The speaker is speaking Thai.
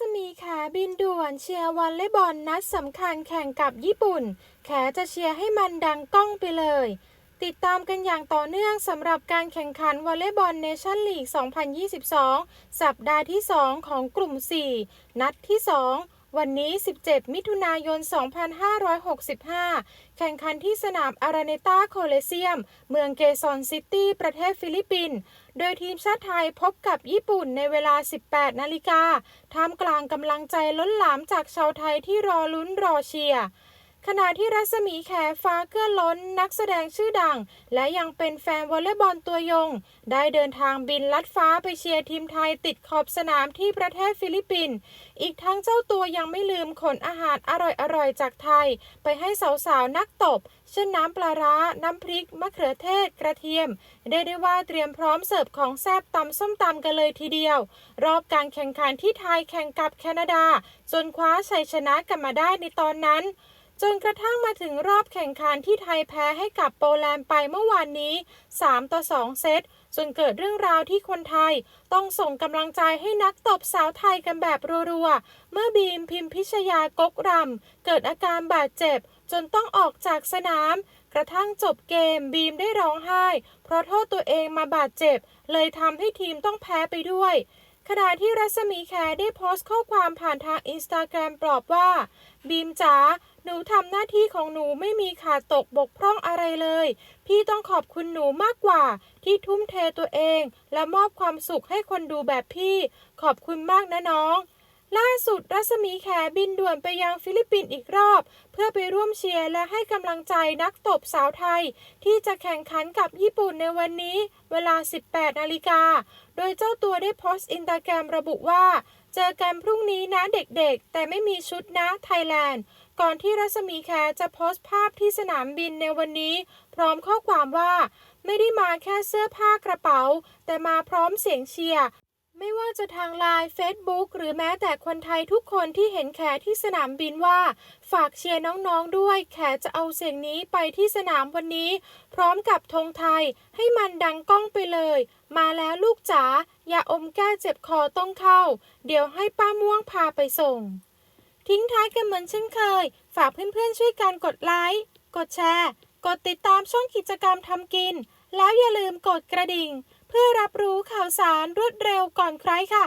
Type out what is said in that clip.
สมีแขบินด่วนเชียร์วอลเลย์บอลนัดสำคัญแข่งกับญี่ปุ่น แขจะเชียร์ให้มันดังก้องไปเลย ติดตามกันอย่างต่อเนื่องสำหรับการแข่งขันวอลเลย์บอลเนชั่นลีก 2022 สัปดาห์ที่ 2 ของกลุ่ม 4 นัดที่ 2 วันนี้ 17 มิถุนายน 2565 แข่งขันที่สนามอาราเนต้าโคเลเซียม เมืองเกซอนซิตี้ ประเทศฟิลิปปินส์ โดยทีมชาติไทยพบกับญี่ปุ่นในเวลา 18 นาฬิกา ท่ามกลางกำลังใจล้นหลามจากชาวไทยที่รอลุ้นรอเชียร์ ขณะที่รัศมีแขฟ้าเกื้อล้นนักแสดงชื่อดัง และยังเป็นแฟนวอลเลย์บอลตัวยง ได้เดินทางบินลัดฟ้าไปเชียร์ทีมไทยติดขอบสนามที่ประเทศฟิลิปปินส์อีกทั้งเจ้าตัวยังไม่ลืมขนอาหารอร่อยๆ จากไทย ไปให้สาวๆ นักตบ เช่นน้ำปลาร้า น้ำพริก มะเขือเทศ กระเทียม ได้ได้ว่าเตรียมพร้อมเสิร์ฟของแซ่บตำส้มตำกันเลยทีเดียว รอบการแข่งขันที่ไทยแข่งกับแคนาดา จนคว้าชัยชนะกลับมาได้ในตอนนั้น จนกระทั่งมาถึงรอบแข่งขันที่ไทยแพ้ให้กับโปแลนด์ไปเมื่อวานนี้ 3 ต่อ 2 เซตจนเกิดเรื่องราวที่คนไทย ต้องส่งกำลังใจให้นักตบสาวไทยกันแบบรัวๆ เมื่อบีมพิมพิชยากกรำ เกิดอาการบาดเจ็บ จนต้องออกจากสนาม กระทั่งจบเกมบีมได้ร้องไห้ เพราะโทษตัวเองมาบาดเจ็บ เลยทำให้ทีมต้องแพ้ไปด้วย ขณะที่รัศมีแขได้โพสต์ข้อความผ่านทางอินสตาแกรมปลอบว่า บีมจ๋าหนูทำหน้าที่ของหนูไม่มีขาดตกบกพร่องอะไรเลย พี่ต้องขอบคุณหนูมากกว่า ที่ทุ่มเทตัวเอง และมอบความสุขให้คนดูแบบพี่ ขอบคุณมากนะน้อง ล่าสุดรัศมีแขบินด่วนไปยังฟิลิปปินส์อีกรอบ เพื่อไปร่วมเชียร์และให้กำลังใจนักตบสาวไทย ที่จะแข่งขันกับญี่ปุ่นในวันนี้ เวลา 18 นาฬิกา โดยเจ้าตัวได้โพสต์อินสตาแกรมระบุว่า เจอกันพรุ่งนี้นะเด็กๆ แต่ไม่มีชุดนะไทยแลนด์ ก่อนที่รัศมีแขจะโพสต์ภาพที่สนามบินในวันนี้ พร้อมข้อความว่า ไม่ได้มาแค่เสื้อผ้ากระเป๋า แต่มาพร้อมเสียงเชียร์ ไม่ว่าจะทางไลน์ Facebook หรือแม้แต่คนไทยทุกคนที่เห็นแขที่สนามบินว่า ฝากเชียร์น้องๆด้วย แขจะเอาเสียงนี้ไปที่สนามวันนี้ พร้อมกับธงไทยให้มันดังก้องไปเลย มาแล้วลูกจ๋าอย่าอมแก้เจ็บคอต้องเข้า เดี๋ยวให้ป้าม่วงพาไปส่ง ทิ้งท้ายกันเหมือนเช่นเคย ฝากเพื่อนๆช่วยกันกดไลค์กดแชร์ กดติดตามช่องกิจกรรมทำกิน แล้วอย่าลืมกดกระดิ่ง เพื่อรับรู้ข่าวสารรวดเร็วก่อนใครค่ะ